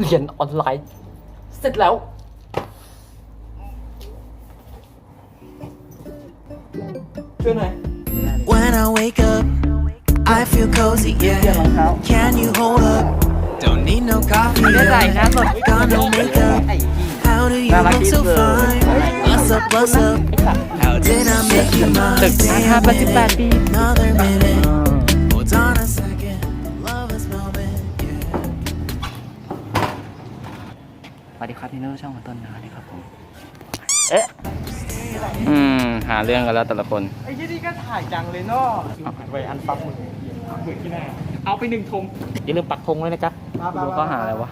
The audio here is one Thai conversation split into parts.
เรียนออนไลน์ เสร็จแล้ว ช่วยหน่อย When I wake up, I feel cozy, yeah. Can you hold up? Don't need no coffee, ไม่ได้ใส่นะ yeah. สด Got no makeup. How do you น่ารัก look ที่ so สุด fine? What's up, what's up? How did I make you ตึก mine? ห้าพันสิบแปดปี Another สวัสดีครับพี่เนอร์ช่องของต้นนะครับผม เอ๊ะ อืม หาเรื่องกันแล้วแต่ละคน ไอ้ที่นี่ก็ถ่ายจังเลยเนาะไว้อันฟักมึงเบื่อที่หน้า เอาไปหนึ่งธงอย่าลืมปักธงด้วยนะจ๊ะมาๆๆดูเขาหาอะไรวะ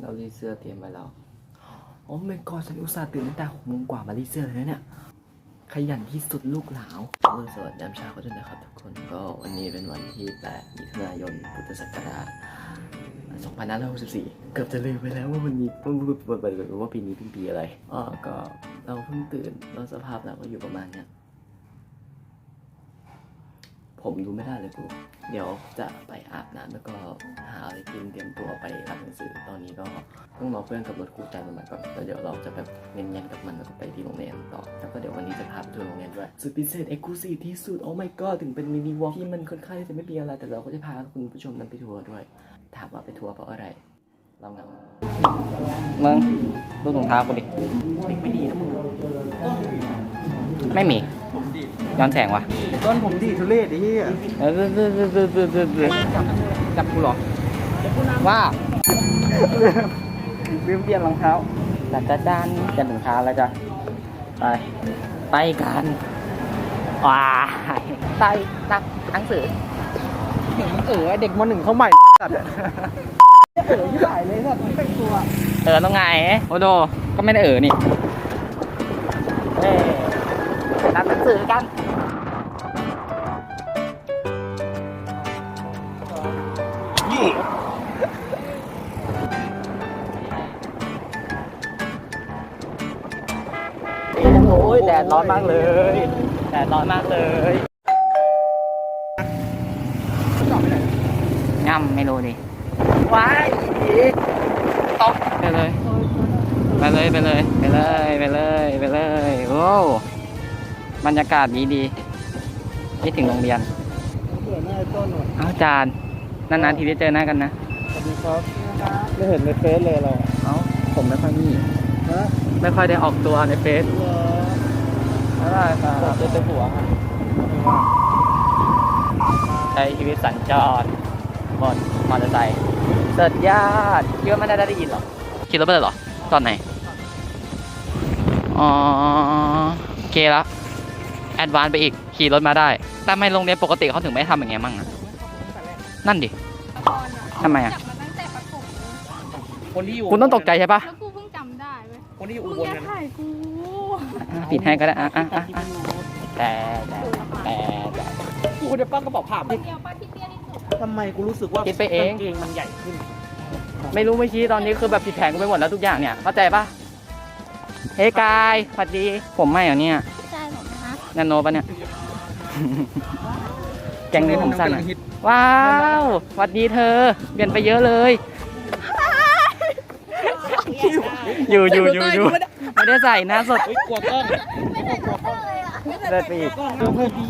เรารีดเสื้อเตรียมไว้แล้วโอ้ไม่กอดฉันอุตส่าห์ตื่นตั้งแต่หกโมงกว่ามารีดเสื้อเลยนะเนี่ยขยันที่สุดลูกหลาวเออสวัสดียามเช้าก็ด้วยนะครับทุกคน ก็วันนี้เป็นวันที่ 8 มิถุนายน พุทธศักราช 2564 เกือบจะลืมไปแล้วว่าวันนี้ว่าว่าว่าปีนี้เป็นปีอะไรอ๋อก็เราเพิ่งตื่นแล้วสภาพเราก็อยู่ประมาณเนี้ยผมดูไม่ได้เลยกูเดี๋ยวจะไปอาบน้ำแล้วก็หาอะไรกินเตรียมตัวไปอ่านหนังสือตอนนี้ก็ต้องรอเพื่อนกับรถคู่ใจมันมาก่อนแล้วเดี๋ยวเราจะแบบเน้นๆกับมันแล้วก็ไปที่โรงเรียนต่อ แล้วก็เดี๋ยววันนี้จะพาไปทัวร์โรงเรียนด้วยสุดพิเศษเอกลูซีที่สุดโอ้ my god ถึงเป็นมินิวอล์กที่มันค่อนข้างที่จะไม่มีอะไรแต่เราก็จะพาคุณผู้ชมนั้นไปทัวร์ด้วย ถามว่าไปทัวร์เพราะอะไร เราเงามึงดูถุงเท้ากูดิไม่ดีนะมึงไม่มี ย้อนแสงวะต้นผมดีทุเรศไอ้เหี้ยเออจับกูเหรอ ว่าลืมเปลี่ยนรองเท้าจัดจ้าด้านจะถึงเท้าแล้วจ้ะไป ไปกันว้ายไปตักหนังสือเออเด็กมหนึ่งเขาใหม่ สัตว์เออที่ไหนเลยสัตว์ไม่ตัวเออต้องไงโอโดก็ไม่ได้เออนี่เอ้ไปรับหนังสือกันโอ้ยแดดร้อนมากเลย แดดร้อนมากเลย ง่ำไม่รู้ดิว้ายอีตกไปเลย ไปเลยไปเลย ไปเลยไปเลยไปเลยโอ้วบรรยากาศดีดีคิดถึงโรงเรียนเอหน้าไอ้ต้นหน่อยเอาจานนานๆทีได้เจอหน้ากันนะสวัสดีครับไม่เห็นในเฟซเลยเราเอาผมไม่ค่อยมีฮะไม่ค่อยได้ออกตัวในเฟซอะไรครับเจอแต่หัวครับใช้ชีวิตสัญจร บนมอเตอร์ไซค์เสิร์ชญาติคิดว่าไม่ได้ได้ยินหรอขี่รถไปเลยเหรอ ตอนไหน อ๋อโอเคแล้วแอดวานไปอีก ขี่รถมาได้ แต่ทำไม่โรงเรียนปกติเขาถึงไม่ทำอย่างเงี้ยมั่งอะนั่นดิทำไมอะจับมาตั้งแต่ประถมคนที่อยู่คุณต้องตกใจใช่ปะแล้วกูเพิ่งจำได้เว้ยคนที่อยู่มึอุงบลอย่ากันถ่ายกูอะปิดให้ก็ได้อะอะอะอะแต่แต่แต่แต่กูเดี๋ยวป้ากระเป๋าผ้าคนเดียวป้า ที่เตี้ยที่สุดทำไมกูรู้สึกว่าคิดไปเอง กางเกงมันใหญ่ขึ้น ไม่รู้ไม่ชี้ตอนนี้คือแบบผิดแผนกูไปหมดแล้วทุกอย่างเนี่ยเข้าใจปะเฮ้ยกายสวัสดีผมไม่เหรอเนี่ยใช่ผมนะคะนันโนปะเนี่ย แกงนี้ผมสั้นกำลัอะงฮิตว้าวสวัสดีเธอ เปลี่ยนไปเยอะเลย อยู่อยู่อยู่อยู่ไม่ได้ใส่หน้าสด เฮ้ยกลัวกล้องเลิศไปอีก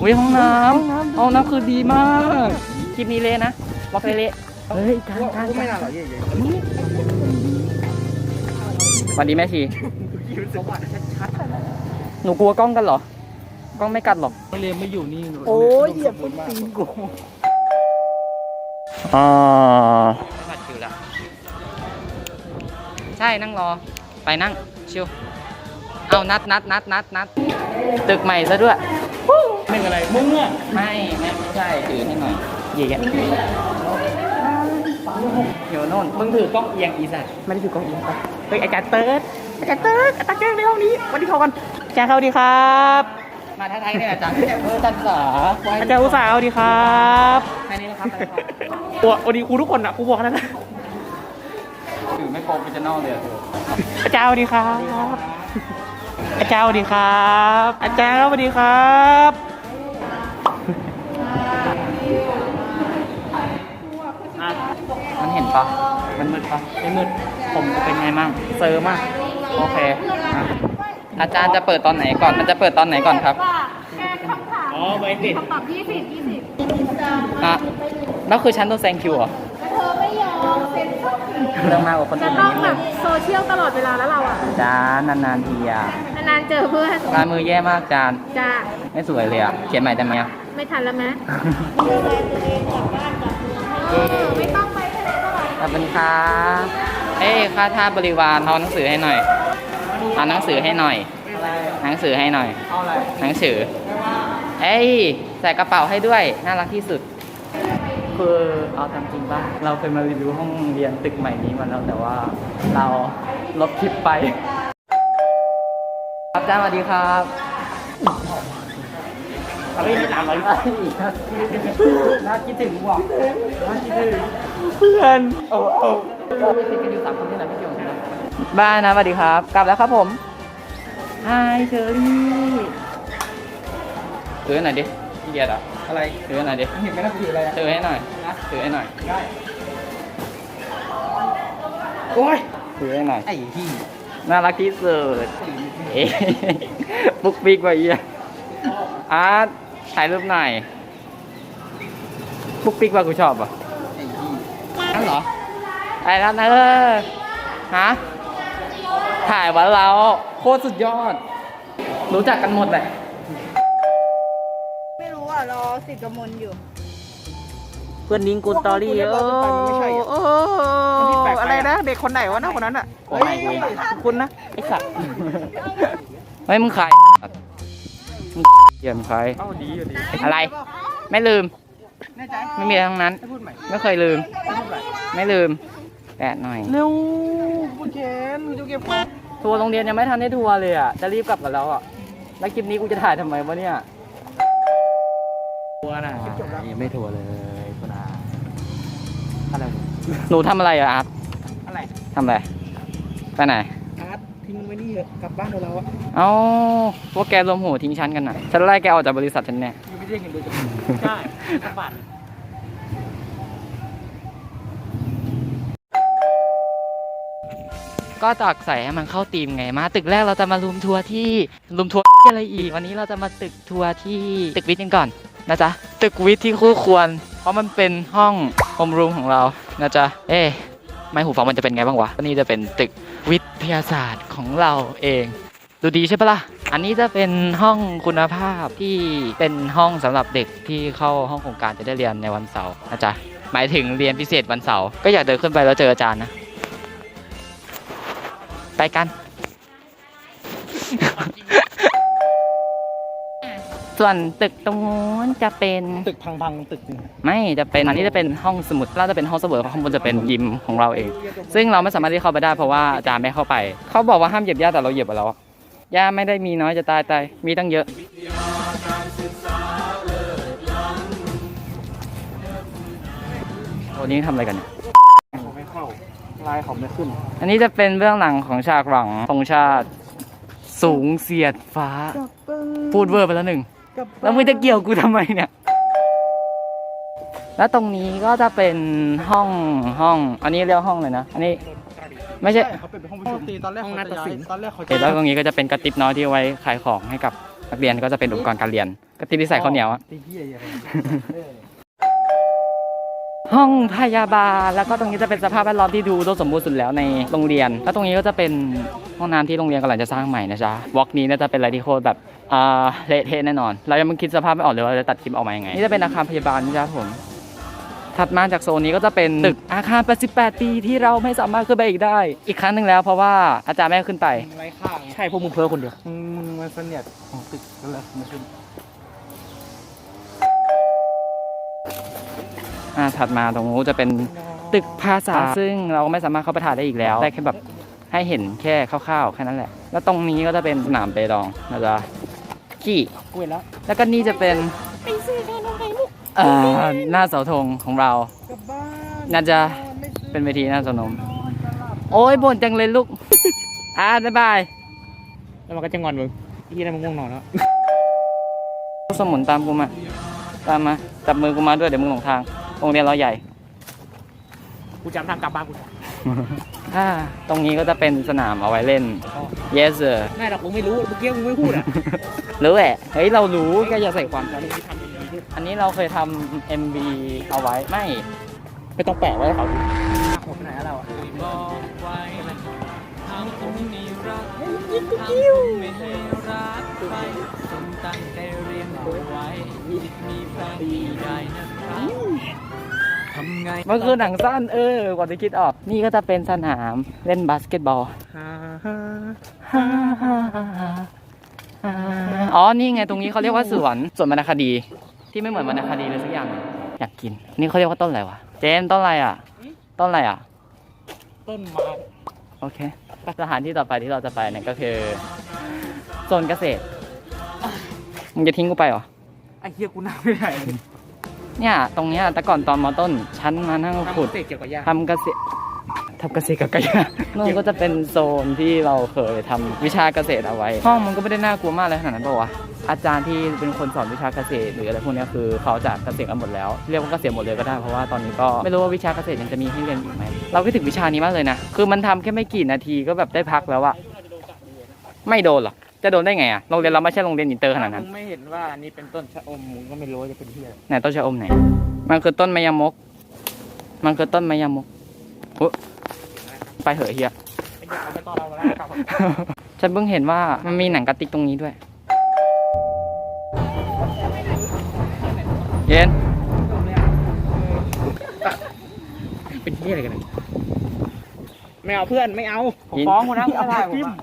อุ้ยห้องน้ำห้องน้ำคือดีมาก คลิปนี้เละนะบล็อกเละเฮ้ยการการไม่น่าหรอกเย่สวัสดีแม่ชีหนูกลัวกล้องกันเหรอ กล้องไม่กัดหรอกไม่เรียนไม่อยู่นี่โอ้ยเหยียบต้นตีนกูอ่าบัดคิวแล้วใช่นั่งรอ ไปนั่ง ชิว เอานัดนัดนัดนัดนัดตึกใหม่ซะด้วยหนึ่งอะไรมึงอะไม่ไม่ ไม่ใช่ถือให้หน่อย เย่ๆเดี๋ยวโน่นมึงถือกล้องเอียงอีสัตว์ไม่ได้ถือกล้องเอียงปะเฮ้ยอาจารย์เติร์ดอาจารย์เติร์ดอาจารย์แก้วในห้องนี้สวันนี้เขากันอาจารย์เขาดีครับ มาท้าทายเนี่ยอาจารย์เอออาจารย์สาอาจารย์อุตสาหดีครับแค่นี้นะครับตัววันนี้กูทุกคนอะกูบอกแล้วนะถือไม่โปรเฟชชั่นอลเลยอะอาจารย์สวัสดีครับ อาจารย์สวัสดีครับ อาจารย์สวัสดีครับ ปะมันมืดปะไม่มืด ผมจะเป็นไงมั่งเซอร์มาก โอเคอะอาจารย์จะเปิดตอนไหนก่อน มันจะเปิดตอนไหนก่อนครับแค่คำถามอ๋อไว้ติดคำตอบยี่สิบยี่สิบอะแล้วคือฉันต้องแซงคิวเหรอแล้วเธอไม่ยอมเซ็นสักทีเรื่องมากกว่าคนจะอื่นต้องนิดแบนึบงโซเชียลตลอดเวลาแล้วเราอะจ้านานๆทีอะนานๆเจอเพื่อนลายมือแย่มากจานจ้าไม่สวยเลยอะ เขียนใหม่ได้ไหมอะ ไม่ทันแล้วไหมเย้ ไม่ต้องไปทะเลตลอดขอบคุณครับเอ้ยค่าท่าบริวารเอาหนังสือให้หน่อยเอาหนังสือให้หน่อย หนังสือให้หน่อยเอาอะไรหนังสือ เอ้ยใส่กระเป๋าให้ด้วย น่ารักที่สุด คือเอาตามจริงป่ะเราเคยมารีวิวห้องเรียนตึกใหม่นี้มาแล้วแต่ว่าเราลบคลิปไป ครับจ้าสวัสดีครับ เฮ้ยหลังอะไรน่าคิดถึงว่ะน่าคิดถึงเพื่อนโอ้โหเราไปติดกันอยู่สามคนที่ไหนพี่เกียวใช่ไหมบ้านนะสวัสดีครับ กลับแล้วครับผมฮายเชอรี่ถือให้หน่อยดิพี่เกียรติอะอะไรถือให้หน่อยดิเห็นไหมนะคืออะไรถือให้หน่อยถือให้หน่อยได้โอ้ยถือให้หน่อยไอ้ที่น่ารักที่สุด ปุ๊กปิ๊กไปเอียอาร์ต ถ่ายรูปหน่อยปุ๊กปิ๊กว่ากูชอบอะไอ้ที่นั่นเหรอไอ้นั่นเออฮะถ่ายวันเราโคตรสุดยอด รู้จักกันหมดแหละไม่รู้อะ รอสิทธิ์กมลอยู่ เพื่อนลิงกูสตอรี่เรียบร้อยจนไปมันไม่ใช่อะโอ้มันมีแปลกๆอะไรนะ เด็กคนไหนวะน้าคนนั้นอะโอ้ยกูคุณนะ ไอ้สัตว์เฮ้ยมึงใครมึง เยี่ยมใครเอ้าดีอยู่ดีอะไร ไม่ลืม แน่ใจไม่มีอะไรทั้งนั้น ให้พูดใหม่ไม่เคยลืม ให้พูดใหม่ไม่ลืมแปะหน่อย เร็วพูดเชนดูเก็บของทัวร์โรงเรียนยังไม่ทันได้ทัวร์เลยอะ จะรีบกลับกันแล้วอะ แล้วคลิปนี้กูจะถ่ายทำไมวะเนี่ย ทัวร์น่ะยังไม่ทัวร์เลยคุณอาอะไรหนูทำอะไรอะอาร์ตอะไรทำอะไร ไปไหนอาร์ต ทิ้งไว้นี่เถอะกลับบ้านเถอะเราอะเอ้าพวกแกรวมหัวทิ้งฉันกันน่ะ ฉันไล่แกออกจากบริษัทฉันแน่ยังไม่ได้เงินเดือนจากใช่กลับบ้านก็ตักใส่ให้มันเข้าธีมไงมา ตึกแรกเราจะมารูมทัวร์ที่รูมทัวร์อะไรอีก วันนี้เราจะมาตึกทัวร์ที่ตึกวิทย์กันก่อนนะจ๊ะตึกวิทย์ที่คู่ควร เพราะมันเป็นห้องโฮมรูมของเรานะจ๊ะเอ๊ะ ไม่หูฟังมันจะเป็นไงบ้างวะนี่จะเป็นตึกวิทยาศาสตร์ของเราเอง ดูดีใช่ปะล่ะ อันนี้จะเป็นห้องคุณภาพที่เป็นห้องสำหรับเด็กที่เข้าห้องโครงการจะได้เรียนในวันเสาร์นะจ๊ะหมายถึงเรียนพิเศษวันเสาร์ก็อยากเดินขึ้นไปแล้วเจออาจารย์นะ ไปกัน ส่วนตึกตรงนู้นจะเป็นตึกพังๆตึกหนึง ไม่จะเป็นอันนี้จะเป็นห้องสมุดเราจะเป็นห้องเสวยข้างบนจะเป็นยิมของเราเอง ซึ่งเราไม่สามารถที่เข้าไปได้เพราะว่าอาจารย์ไม่เข้าไป เขาบอกว่าห้ามเหยียบหญ้าแต่เราเหยียบไปแล้วหญ้าไม่ได้มีน้อยจะตายตายมีตั้งเยอะ วันนี้ทำอะไรกันเนี่ย เขาไม่เข้าลายเขาไม่ขึ้น อันนี้จะเป็นเบื้องหลังของฉากหลังธงชาติ สูงเสียดฟ้า พูดเวอร์ไปแล้วหนึ่ง แล้วมึงจะเกี่ยวกูทำไมเนี่ย แล้วตรงนี้ก็จะเป็นห้องห้อง อันนี้เรียกห้องเลยนะ อันนี้ไม่ใช่เขาเป็นห้องประชุมตีตอนแรกเขาจะย้ายตอนแรกเขาเสร็จแล้วตรงนี้ก็จะเป็นกระติบน้อยที่เอาไว้ขายของให้กับนักเรียนก็จะเป็นอุปกรณ์การเรียน กระติบที่ใส่ข้าวเหนียวอะตีเหี้ยอะไรห้องพยาบาลแล้วก็ตรงนี้จะเป็นสภาพแวดล้อมที่ดูรสมบูรณ์สุดแล้วในโรงเรียน แล้วตรงนี้ก็จะเป็นห้องน้ำที่โรงเรียนกำลังจะสร้างใหม่นะจ๊ะวอล์กนี้น่าจะเป็นอะไรที่โคตรแบบ อ่าเละเทะแน่นอน เรายังไม่คิดสภาพไม่ออกเลยว่าเราจะตัดคลิปออกมายังไง นี่จะเป็นอาคารพยาบาลนะจ๊ะผม ถัดมาจากโซนนี้ก็จะเป็นตึกอาคาร 88 ปีที่เราไม่สามารถขึ้นไปอีกได้ อีกครั้งหนึ่งแล้วเพราะว่าอาจารย์ไม่ให้ขึ้นไป ไร้ค่าใช่พวกมึงเพ้อคนเดียว มึงมันเสนียดของตึกนั่นแหละไม่ขึ้นอ่าถัดมาตรงนู้นจะเป็นตึกภาษาซึ่งเราไม่สามารถเข้าไปถ่ายได้อีกแล้ว ได้แค่แบบให้เห็นแค่คร่าวๆแค่นั้นแหละ แล้วตรงนี้ก็จะเป็นสนามเปตองนะจ๊ะ ขี้กูเห็นแล้วแล้วก็นี่จะเป็นเอ่อหน้าเสาธงของเรา กลับบ้านน่าจะเป็นเวทีหน้าเสานม โอ้ยบ่นจังเลยลูก อ่าบ๊ายบาย แล้วมันก็จะงอนมึงที่นั่นมึงง่วงนอนแล้วสมุนตามกูมา ตามมา จับมือกูมาด้วยเดี๋ยวมึงหลงทางโรงเรียนเราใหญ่ กูจำทางกลับบ้านกูได้ อ่าตรงนี้ก็จะเป็นสนามเอาไว้เล่น yes sir ไม่หรอกกูไม่รู้เมื่อกี้กูไม่พูดอะรู้แหละเฮ้ยเรารู้แค่อย่าใส่ความตอนนี้ทำดีด้วยอันนี้เราเคยทำ MV เอาไว้ไม่ไม่ต้องแปะไว้ให้เขาดูผมไหนอะเราอะ มันคือหนังสั้นเออกว่าจะคิดออก นี่ก็จะเป็นสนามเล่นบาสเกตบอลอ๋อ นี่ไงตรงนี้เขาเรียกว่าสวนสวนวรรณคดี ที่ไม่เหมือนวรรณคดีเลยสักอย่างหนึ่งอยากกิน นี่เขาเรียกว่าต้นอะไรวะ เจมส์ต้นอะไรอะ ต้นอะไรอะ ต้นไม้โอเค สถานที่ต่อไปที่เราจะไปเนี่ยก็คือโซนเกษตร มึงจะทิ้งกูไปเหรอ ไอ้เหี้ยกูนั่งไม่ได้ เนี่ยตรงเนี้ยแต่ก่อนตอนมอต้นฉันมานั่งทำขุดเสร็จเกี่ยวกับยาทำเกษตรทำเกษตรกับกายานู่นก็จะเป็นโซนที่เราเคยทำวิชาเกษตรเอาไว้ ห้องมันก็ไม่ได้น่ากลัวมากเลยขนาดนั้นปะวะอาจารย์ที่เป็นคนสอนวิชาเกษตรหรืออะไรพวกเนี้ยคือเขาจะเกษตรกันหมดแล้ว เรียกว่าเกษตรหมดเลยก็ได้เพราะว่าตอนนี้ก็ไม่รู้ว่าวิชาเกษตรยังจะมีให้เรียนอีกไหมเราคิดถึงวิชานี้มากเลยนะคือมันทำแค่ไม่กี่นาทีก็แบบได้พักแล้วอะไม่โดนหรอก จะโดนได้ไงอะโรงเรียนเราไม่ใช่โรงเรียนอินเตอร์ขนาดนั้นมึงไม่เห็นว่าอันนี้เป็นต้นชะอมมึงก็ไม่รู้ว่าจะเป็นเหี้ยอะไรไหนต้นชะอมไหน มันคือต้นมะยมก มันคือต้นมะยมกอุ๊ยไปเหอะเฮียไอ้เหี้ยเอาไปต่อเราแล้วกลับฉันเพิ่งเห็นว่ามันมีหนังกระติกตรงนี้ด้วย เย็น เป็นเหี้ยอะไรกันเนี่ยไม่เอาเพื่อนไม่เอาผมฟ้องคุณนะคุณถ่ายผมอะ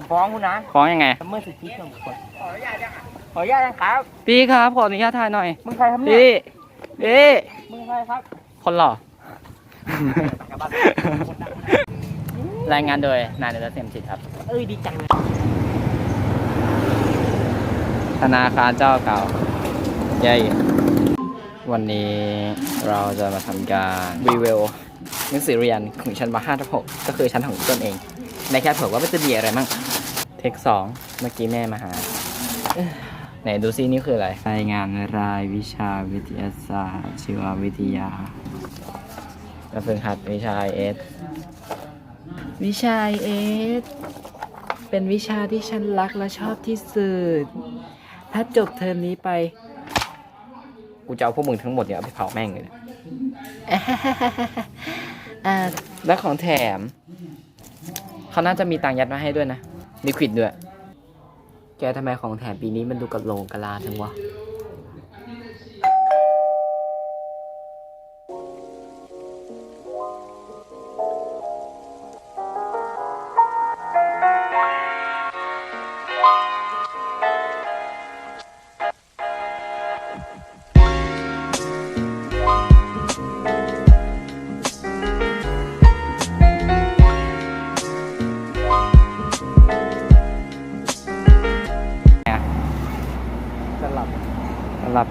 ผมฟ้องคุณนะฟ้องยังไง ละเมื่อสิทธิส่วนบุคคลขออนุญาตขออนุญาตนะครับ พี่ครับขออนุญาตถ่ายหน่อย มึงใครครับเนี่ยพี่พี่มึงใครครับคนหล่อ รายงานโดยนายเดลเซมชิตครับ เอ้ยดีจังเลยธนาคารเจ้าเก่าเย้วันนี้เราจะมาทำการรีวิวหนังสือเรียนของชั้นมห้าทับหกก็คือชั้นของตนเองในแค่เผื่อว่ามันจะมีอะไรมั่งเทคสองเมื่อกี้แม่มาหาเอ้อไหนดูซินี่คืออะไร รายงานรายวิชาวิทยาศาสตร์ ชีววิทยาก็ฝึกหัดวิชาเอสวิชาเอสเป็นวิชาที่ฉันรักและชอบที่สุด ถ้าจบเทอมนี้ไป กูจะเอาพวกมึงทั้งหมดเนี่ยเอาไปเผาแม่งเลยนะอ่าและของแถม เขาน่าจะมีตังยัดมาให้ด้วยนะลิควิดด้วย แกทำไมของแถมปีนี้มันดูกระโหลงกระลาจังวะจะ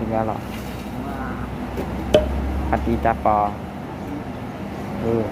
ยอีกแล้วเหรอปฏิจาปอเออ